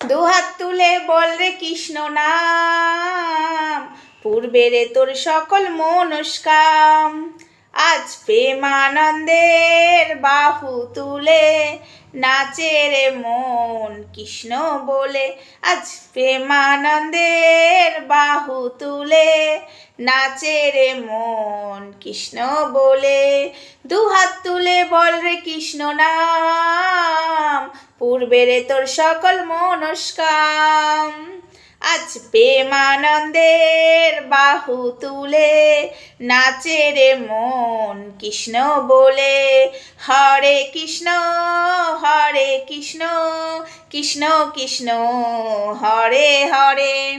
দুহাত তুলে বল রে কৃষ্ণ নাম। পূর্বেরে তোর সকল মনস্কাম। আজ প্রেমানন্দের বাহু তুলে নাচে রে মন কৃষ্ণ বলে। আজ প্রেমানন্দের বাহু তুলে নাচে রে মন কৃষ্ণ বলে। দুহাত তুলে বল রে কৃষ্ণ নাম পূর্বেরে তোর সকল মনস্কাম। আজ প্রেমানন্দের বাহু তুলে নাচে রে মন কৃষ্ণ বলে। হরে কৃষ্ণ হরে কৃষ্ণ কৃষ্ণ কৃষ্ণ, হরে হরে।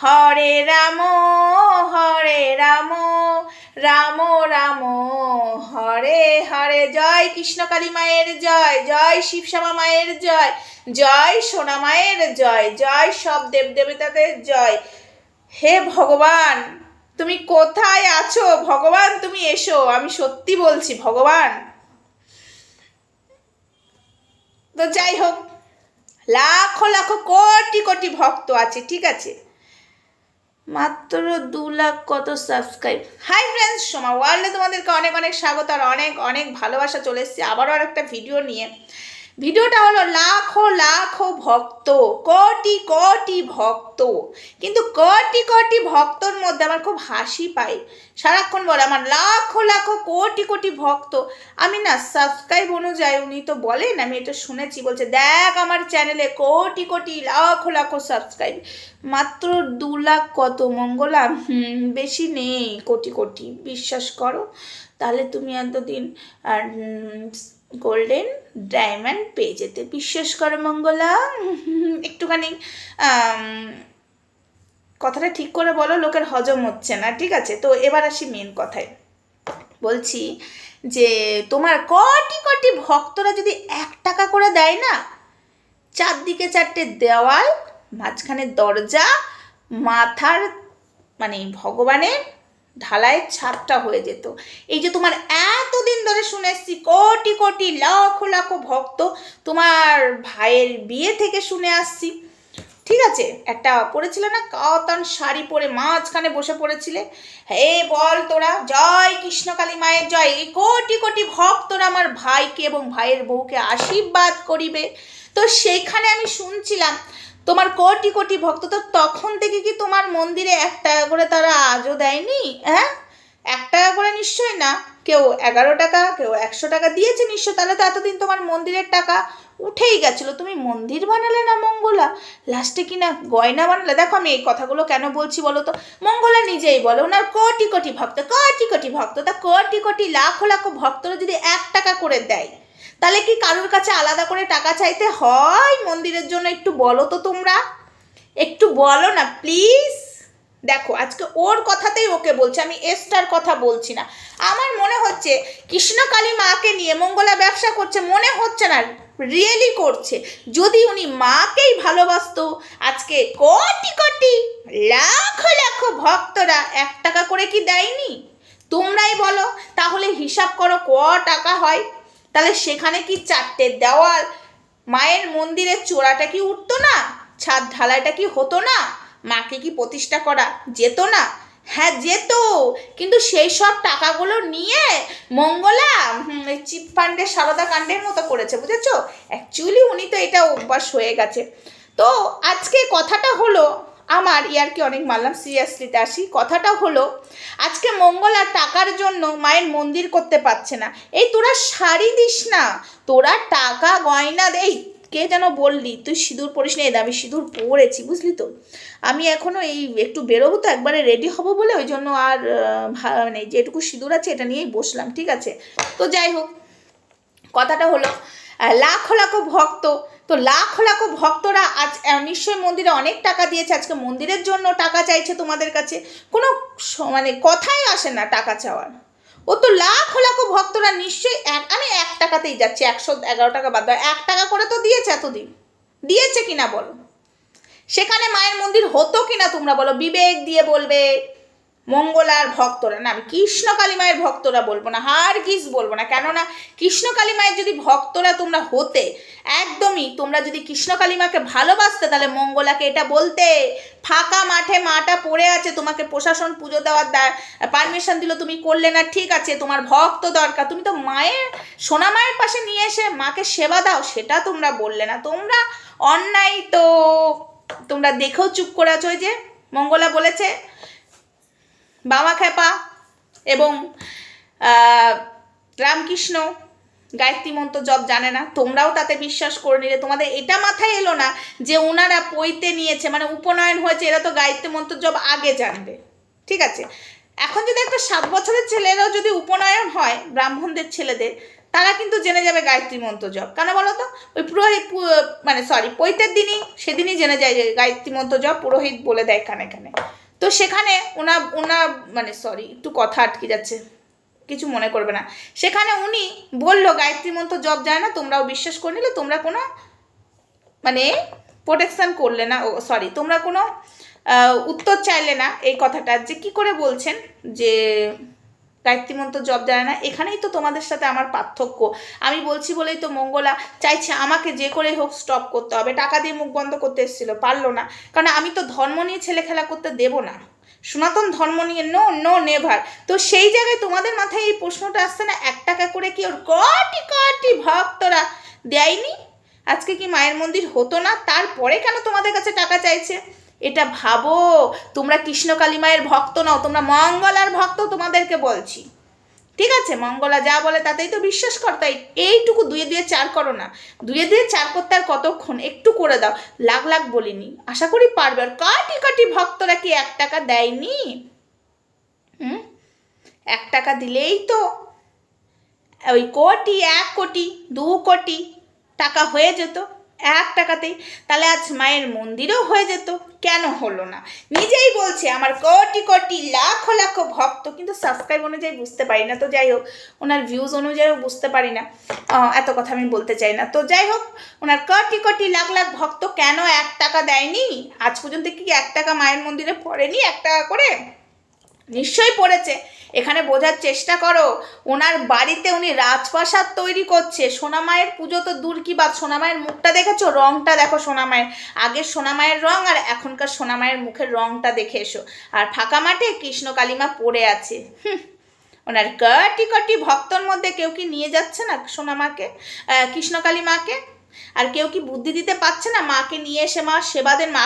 হরে রাম হরে রাম রাম রাম, হরে হরে, জয় কৃষ্ণকালী মায়ের জয় জয় শিবশ্যামা মায়ের জয় জয় সোনা মায়ের জয় জয় সব দেবদেবতাদের জয়। হে ভগবান, তুমি কোথায় আছো? ভগবান, তুমি এসো, আমি সত্যি বলছি, ভগবান। তো যাই হোক, লাখো লাখো, কোটি কোটি ভক্ত আছে, ঠিক আছে? মাত্র দু লাখ কত সাবস্ক্রাইব হাই ফ্রেন্ডস সোমা ওয়ার্ল্ডে তোমাদেরকে অনেক অনেক স্বাগত আর অনেক অনেক ভালোবাসা চলে এসেছি। আবারও আর একটা ভিডিও নিয়ে। ভিডিওটা হলো লাখো লাখো ভক্ত, কোটি কোটি ভক্ত। কিন্তু কোটি কোটি ভক্তর মধ্যে আমার খুব হাসি পায় সারাক্ষণ বলে আমার লাখো লাখো কোটি কোটি ভক্ত। আমি না সাবস্ক্রাইব অনুযায়ী উনি তো বলেন, আমি এটা শুনেছি, বলছে, দেখ আমার চ্যানেলে কোটি কোটি লাখো লাখো সাবস্ক্রাইব মাত্র দু লাখ কত মঙ্গলা? বেশি নেই, কোটি কোটি। বিশ্বাস করো, তাহলে তুমি এতদিন, আর গোল্ডেন ডায়মন্ড পেয়ে যেতে বিশ্বাস করো মঙ্গলা। একটুখানি কথাটা ঠিক করে বলো, লোকের হজম হচ্ছে না, ঠিক আছে? তো এবার আসি মেন কথায়। বলছি যে, তোমার কটি কোটি ভক্তরা যদি এক টাকা করে দেয় না, চারদিকে চারটে দেওয়াল, মাঝখানে দরজা, মাথার মানে ভগবানের ঢালাইয়ের ছাদটা হয়ে যেত। এই যে তোমার এতদিন ধরে শুনে এসছি, কোটি কোটি লাখ লাখ ভক্ত তোমার ভাইয়ের বিয়ে থেকে শুনে আসছি। ঠিক আছে, একটা পরেছিলে না? কাতান শাড়ি পরে মাঝখানে বসে পড়েছিলে। হে বল তোরা, জয় কৃষ্ণকালী মায়ের জয়। এই কোটি কোটি ভক্তরা আমার ভাইকে এবং ভাইয়ের বউকে আশীর্বাদ করিবে। তো সেইখানে আমি শুনছিলাম তোমার কোটি কোটি ভক্ত, তো তখন থেকে কি তোমার মন্দিরে এক টাকা করে তারা আজও দেয়নি? হ্যাঁ? এক টাকা করে নিশ্চয়ই না। কেউ এগারো টাকা, কেউ একশো টাকা দিয়েছে নিশ্চয় তাহলে তো এতদিন তোমার মন্দিরের টাকা উঠেই গেছিল। তুমি মন্দির বানালে না মঙ্গলা? লাস্টে কি না গয়না বানালে? দেখো আমি এই কথাগুলো কেন বলছি বলো তো? মঙ্গলা নিজেই বলো, ওনার কোটি কোটি ভক্ত, কোটি কোটি ভক্ত। তা কোটি কোটি, লাখো লাখো ভক্তরা যদি এক টাকা করে দেয় তাহলে কি কারোর কাছে আলাদা করে টাকা চাইতে হয়? মন্দিরের জন্য একটু বলো তো তোমরা। একটু বলো না প্লিজ দেখো, আজকে ওর কথাতেই ওকে বলছে, আমি এস্টার কথা বলছি না। আমার মনে হচ্ছে কৃষ্ণকালী মাকে নিয়ে মঙ্গলা ব্যবসা করছে, মনে হচ্ছে না রিয়েলি করছে। যদি উনি মাকেই ভালোবাসতো, আজকে কোটি কোটি, লাখ লাখ ভক্তরা এক টাকা করে কি দেয়নি? তোমরাই বলো, তাহলে হিসাব করো ক টাকা হয়। তাহলে সেখানে কি চারটে দেওয়াল? মায়ের মন্দিরের চূড়াটা কি উঠতো না? ছাদ ঢালাইটা কি হতো না? মাকে কি প্রতিষ্ঠা করা যেত না? হ্যাঁ যেত। কিন্তু সেই সব টাকাগুলো নিয়ে মঙ্গলা চিট সারদা কাণ্ডের মতো করেছে, বুঝেছ? অ্যাকচুয়ালি উনি তো এটা অভ্যাস হয়ে গেছে। তো আজকে কথাটা হলো আমার ইয়ারকে অনেক মারলাম সিরিয়াসলিতে আসি কথাটা হলো, আজকে মঙ্গল আর টাকার জন্য মায়ের মন্দির করতে পারছে না। এই তোরা শাড়ি দিস না, তোরা টাকা, গয়না দেই কে যেন বললি, তুই সিঁদুর পরিস না আমি সিঁদুর পরেছি, বুঝলি তো? আমি এখনও এই একটু বেরোবো তো, একবারে রেডি হব বলে, ওই জন্য আর মানে যেটুকু সিঁদুর আছে, এটা নিয়েই বসলাম, ঠিক আছে? তো যাই হোক, কথাটা হলো লাখো লাখো ভক্ত তো লাখ লাখো ভক্তরা আজ আহ, নিশ্চয়ই মন্দিরে অনেক টাকা দিয়েছে। আজকে মন্দিরের জন্য টাকা চাইছে তোমাদের কাছে। কোনো মানে কথাই আসে না টাকা চাওয়ার। ও তো লাখ লাখো ভক্তরা নিশ্চয়ই এক আমি এক টাকাতেই যাচ্ছি। একশো এগারো টাকা বাদ এক টাকা করে তো দিয়েছে এতদিন। দিয়েছে কিনা বলো? সেখানে মায়ের মন্দির হতো কিনা তোমরা বলো? বিবেক দিয়ে বলবে। মঙ্গলার ভক্তরা না, আমি কৃষ্ণকালী মায়ের ভক্তরা বলব না, হার কিস বলব না, কেননা কৃষ্ণকালী মায়ের যদি ভক্তরা তোমরা হতে, একদমই তোমরা যদি কৃষ্ণকালী মাকে ভালোবাসতে, তাহলে মঙ্গলাকে এটা বলতে, ফাঁকা মাঠে মাটা পড়ে আছে, তোমাকে প্রশাসন পুজো দেওয়ার পারমিশন দিল, তুমি করলে না, ঠিক আছে, তোমার ভক্ত দরকার, তুমি তো মায়ের, সোনা মায়ের পাশে নিয়ে এসে মাকে সেবা দাও, সেটা তোমরা বললে না, তোমরা অন্যায় তো, তোমরা দেখেও চুপ করে আছো যে মঙ্গলা বলেছে বাবা খেপা এবং রামকৃষ্ণ গায়ত্রী মন্ত্র জপ জানে না, তোমরাও তাতে বিশ্বাস করে নিলে। তোমাদের এটা মাথায় এলো না যে ওনারা পইতে নিয়েছে মানে উপনয়ন হয়েছে, এরা তো গায়ত্রী মন্ত্র জপ আগে জানবে। ঠিক আছে? এখন যদি একটা সাত বছরের ছেলেরাও যদি উপনয়ন হয়, ব্রাহ্মণদের ছেলেদের, তারা কিন্তু জেনে যাবে গায়ত্রী মন্ত্র জপ। কেন বলো তো? ওই পুরোহিত মানে সরি, পৈতের দিনই, সেদিনই জেনে যায় যে গায়ত্রী মন্ত্র জপ পুরোহিত বলে দেয় কানে কানে। তো সেখানে ওনা ওনা মানে সরি একটু কথা আটকে যাচ্ছে, কিছু মনে করবে না। সেখানে উনি বলল, গায়ত্রী মন্ত্র জব যায় না, তোমরাও বিশ্বাস করে নিলে, তোমরা কোনো মানে প্রোটেকশান করলে না, ও সরি তোমরা কোনো উত্তর চাইলে না, এই কথাটা যে কি করে বলছেন যে গায়ত্রী মন্ত্র জপ জানে না। এখানেই তো তোমাদের সাথে আমার পার্থক্য। আমি বলছি বলেই তো মঙ্গলা চাইছে আমাকে যে করে হোক স্টপ করতে হবে। টাকা দিয়ে মুখ বন্ধ করতে এসেছিল, পারল না। কারণ আমি তো ধর্ম নিয়ে ছেলে খেলা করতে দেবো না। সনাতন ধর্ম নিয়ে নো নো নেভার তো সেই জায়গায় তোমাদের মাথায় এই প্রশ্নটা আসছে না, এক টাকা করে কি ওর কটি কটি ভক্তরা দেয়নি? আজকে কি মায়ের মন্দির হতো না? তারপরে কেন তোমাদের কাছে টাকা চাইছে? এটা ভাবো, তোমরা কৃষ্ণকালী মায়ের ভক্ত নাও, তোমরা মঙ্গলার ভক্ত তোমাদেরকে বলছি। ঠিক আছে, মঙ্গলা যা বলে তাতেই তো বিশ্বাস কর, তাই এইটুকু দুয়ে দুয়ে চার করো না। দুয়ে দুয়ে চার করতে আর কতক্ষণ? একটু করে দাও। লাখ লাখ বলিনি। আশা করি পারবে। আর কাটি কাটি ভক্তরা কি এক টাকা দেয়নি? হুম? এক টাকা দিলেই তো। ওই কোটি, এক কোটি, দু কোটি টাকা হয়ে যেত। এক টাকাতেই, তাহলে আজ মায়ের মন্দিরও হয়ে যেত। কেন হলো না? নিজেই বলছে, আমার কোটি কোটি লাখ লাখ ভক্ত। কিন্তু সাবস্ক্রাইব অনুযায়ী বুঝতে পারি না। তো যাই হোক, ওনার ভিউজ অনুযায়ীও বুঝতে পারি না। এত কথা আমি বলতে চাই না। তো যাই হোক, ওনার কোটি কোটি লাখ লাখ ভক্ত কেন এক টাকা দেয়নি? আজ পর্যন্ত কি এক টাকা মায়ের মন্দিরে পড়েনি? এক টাকা করে? নিশ্চয়ই পড়েছে। এখানে বোঝার চেষ্টা করো ওনার বাড়িতে উনি রাজপ্রাসাদ তৈরি করছে। সোনামায়ের পুজো তো দূর কি বাদ সোনামায়ের মুখটা দেখেছ? রংটা দেখো সোনামায়ের। আগের সোনামায়ের রং আর এখনকার সোনামায়ের মুখের রংটা দেখে এসো। আর ফাঁকা মাঠে কৃষ্ণ কালিমা পড়ে আছে। হুম, ওনার কটি কটি ভক্তর মধ্যে কেউ কি নিয়ে যাচ্ছে না সোনামাকে? কৃষ্ণকালী মাকে আর কেউ কি বুদ্ধি দিতে পারছে না? মাকে নিয়ে এসে মা সেবাদের মা